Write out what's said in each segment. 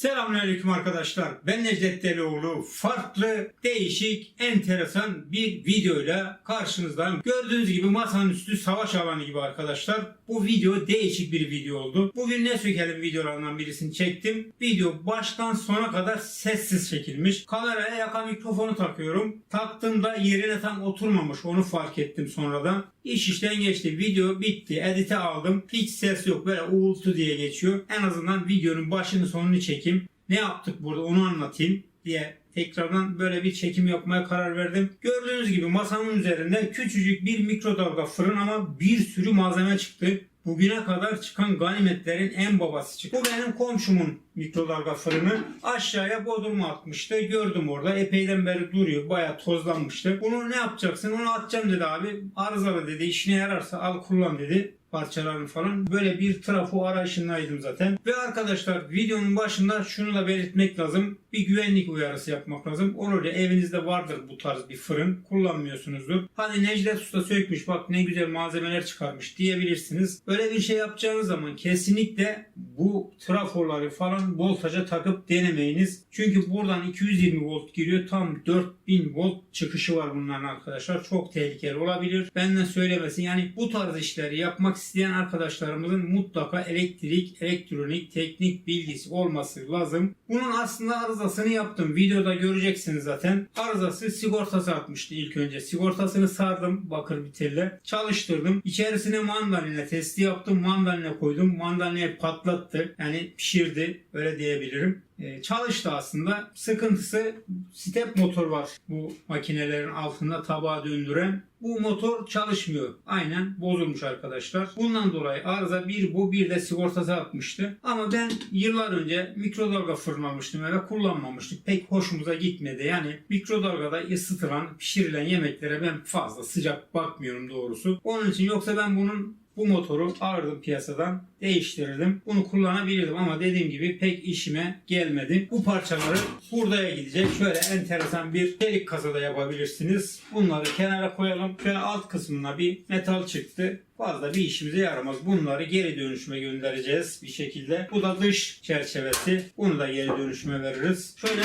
Selamünaleyküm arkadaşlar. Ben Necdet Delioğlu. Farklı, değişik, enteresan bir videoyla karşınızdayım. Gördüğünüz gibi masanın üstü savaş alanı gibi arkadaşlar. Bu video değişik bir video oldu. Bugün ne sökelim videolarından birisini çektim. Video baştan sona kadar sessiz çekilmiş. Kameraya yaka mikrofonu takıyorum. Taktığımda yerine tam oturmamış. Onu fark ettim sonradan. İş işten geçti. Video bitti. Edite aldım. Hiç ses yok. Böyle uğultu diye geçiyor. En azından videonun başını sonunu çekeyim. Ne yaptık burada onu anlatayım diye tekrardan böyle bir çekim yapmaya karar verdim. Gördüğünüz gibi masamın üzerinde küçücük bir mikrodalga fırın ama bir sürü malzeme çıktı. Bugüne kadar çıkan ganimetlerin en babası çıktı. Bu benim komşumun mikrodalga fırını. Aşağıya bodruma atmıştı. Gördüm orada. Epeyden beri duruyor. Bayağı tozlanmıştı. Bunu ne yapacaksın? Onu atacağım dedi abi. Arızalı dedi. İşine yararsa al kullan dedi parçalarını falan. Böyle bir trafo arayışındaydım zaten. Ve arkadaşlar videonun başında şunu da belirtmek lazım. Bir güvenlik uyarısı yapmak lazım. Olur ya evinizde vardır bu tarz bir fırın. Kullanmıyorsunuzdur. Hani Necdet Usta sökmüş bak ne güzel malzemeler çıkarmış diyebilirsiniz. Öyle bir şey yapacağınız zaman kesinlikle bu trafoları falan voltaja takıp denemeyiniz. Çünkü buradan 220 volt giriyor. Tam 4000 volt çıkışı var bunların arkadaşlar. Çok tehlikeli olabilir. Benden söylemesin. Yani bu tarz işleri yapmak isteyen arkadaşlarımızın mutlaka elektrik, elektronik, teknik bilgisi olması lazım. Bunun aslında arızasını yaptım. Videoda göreceksiniz zaten. Arızası sigortası atmıştı ilk önce. Sigortasını sardım bakır bitelle. Çalıştırdım. İçerisine mandalina testi yaptım. Mandalina koydum. Mandalina patlattı. Yani pişirdi. Öyle diyebilirim. Ee, çalıştı aslında. Sıkıntısı step motor var bu makinelerin altında tabağa döndüren. Bu motor çalışmıyor. Aynen bozulmuş arkadaşlar. Bundan dolayı arıza bir bu bir de sigortası atmıştı. Ama ben yıllar önce mikrodalga fırın almıştım eve kullanmamıştık. Pek hoşumuza gitmedi. Yani mikrodalgada ısıtılan, pişirilen yemeklere ben fazla sıcak bakmıyorum doğrusu. Onun için yoksa ben bunun bu motoru alırdım piyasadan değiştirirdim. Bunu kullanabilirdim ama dediğim gibi pek işime gelmedi. Bu parçaları hurdaya gidecek. Şöyle enteresan bir çelik kasada yapabilirsiniz. Bunları kenara koyalım. Şöyle alt kısmına bir metal çıktı. Fazla bir işimize yaramaz. Bunları geri dönüşüme göndereceğiz bir şekilde. Bu da dış çerçevesi. Bunu da geri dönüşüme veririz. Şöyle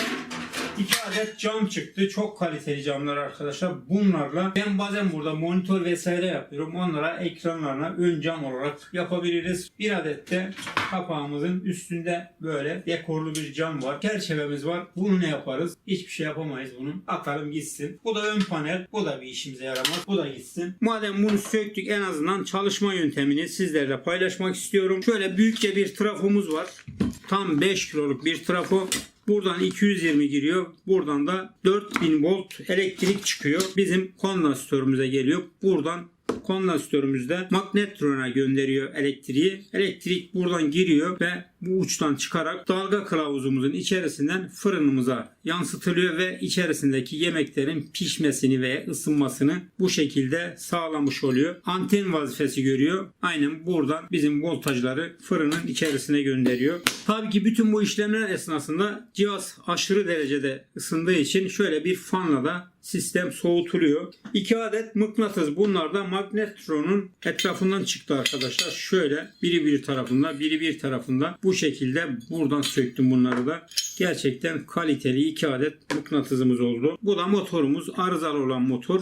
İki adet cam çıktı. Çok kaliteli camlar arkadaşlar. Bunlarla ben bazen burada monitör vesaire yapıyorum. Onlara ekranlarına ön cam olarak yapabiliriz. Bir adet de kapağımızın üstünde böyle dekorlu bir cam var. Çerçevemiz var. Bunu ne yaparız? Hiçbir şey yapamayız bunun. Atalım gitsin. Bu da ön panel. Bu da bir işimize yaramaz. Bu da gitsin. Madem bunu söktük en azından çalışma yöntemini sizlerle paylaşmak istiyorum. Şöyle büyükçe bir trafomuz var. Tam 5 kiloluk bir trafo. Buradan 220 giriyor. Buradan da 4000 volt elektrik çıkıyor. Bizim kondansatörümüze geliyor. Buradan kondansatörümüzde magnetrona gönderiyor elektriği. Elektrik buradan giriyor ve bu uçtan çıkarak dalga kılavuzumuzun içerisinden fırınımıza yansıtılıyor ve içerisindeki yemeklerin pişmesini ve ısınmasını bu şekilde sağlamış oluyor. Anten vazifesi görüyor. Aynen buradan bizim voltajları fırının içerisine gönderiyor. Tabii ki bütün bu işlemler esnasında cihaz aşırı derecede ısındığı için şöyle bir fanla da sistem soğutuluyor. İki adet mıknatıs bunlar da magnetronun etrafından çıktı arkadaşlar. Şöyle biri bir tarafında biri bir tarafında bu şekilde buradan söktüm bunları da. Gerçekten kaliteli iki adet mıknatısımız oldu. Bu da motorumuz arızalı olan motor.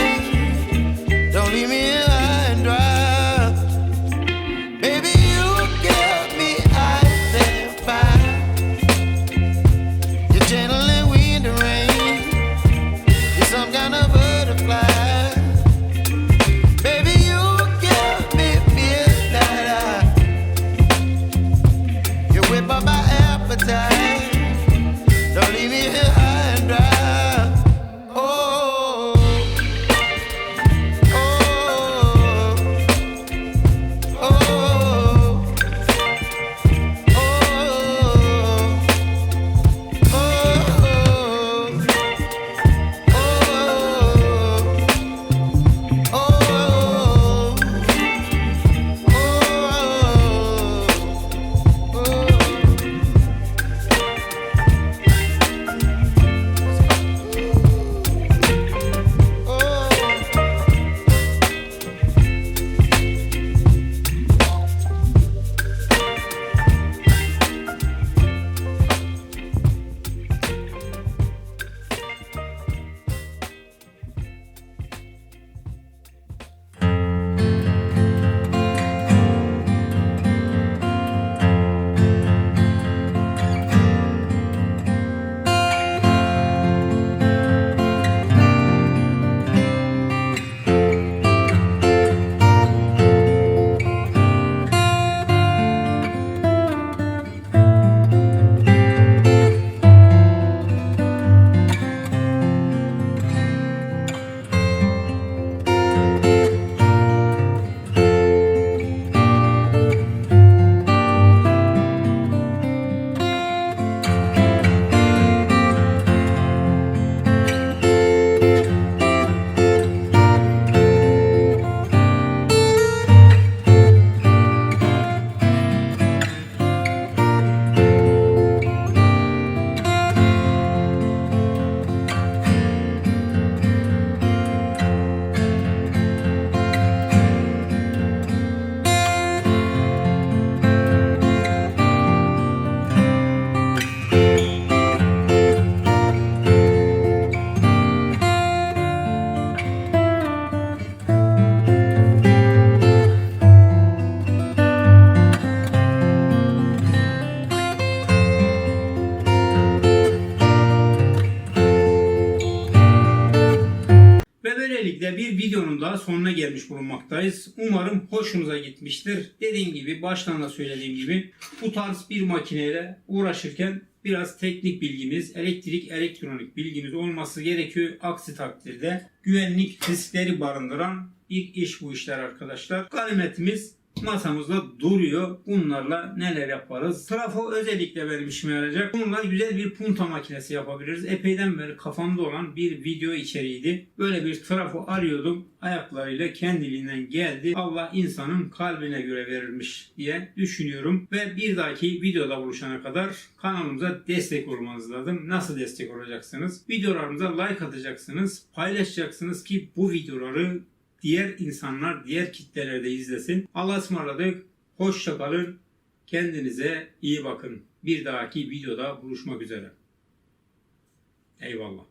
Böylelikle bir videonun daha sonuna gelmiş bulunmaktayız. Umarım hoşunuza gitmiştir. Dediğim gibi baştan da söylediğim gibi bu tarz bir makineyle uğraşırken biraz teknik bilgimiz, elektrik, elektronik bilgimiz olması gerekiyor. Aksi takdirde güvenlik riskleri barındıran bir iş bu işler arkadaşlar. Ganimetimiz masamızda duruyor. Bunlarla neler yaparız? Trafo özellikle benim işime yarayacak. Bununla güzel bir punta makinesi yapabiliriz. Epeyden beri kafamda olan bir video içeriğiydi. Böyle bir trafo arıyordum. Ayaklarıyla kendiliğinden geldi. Allah insanın kalbine göre verilmiş diye düşünüyorum. Ve bir dahaki videoda buluşana kadar kanalımıza destek olmanız lazım. Nasıl destek olacaksınız? Videolarımıza like atacaksınız. Paylaşacaksınız ki bu videoları diğer insanlar, diğer kitlelerde izlesin. Allah'a ısmarladık. Hoşça kalın. Kendinize iyi bakın. Bir dahaki videoda buluşmak üzere. Eyvallah.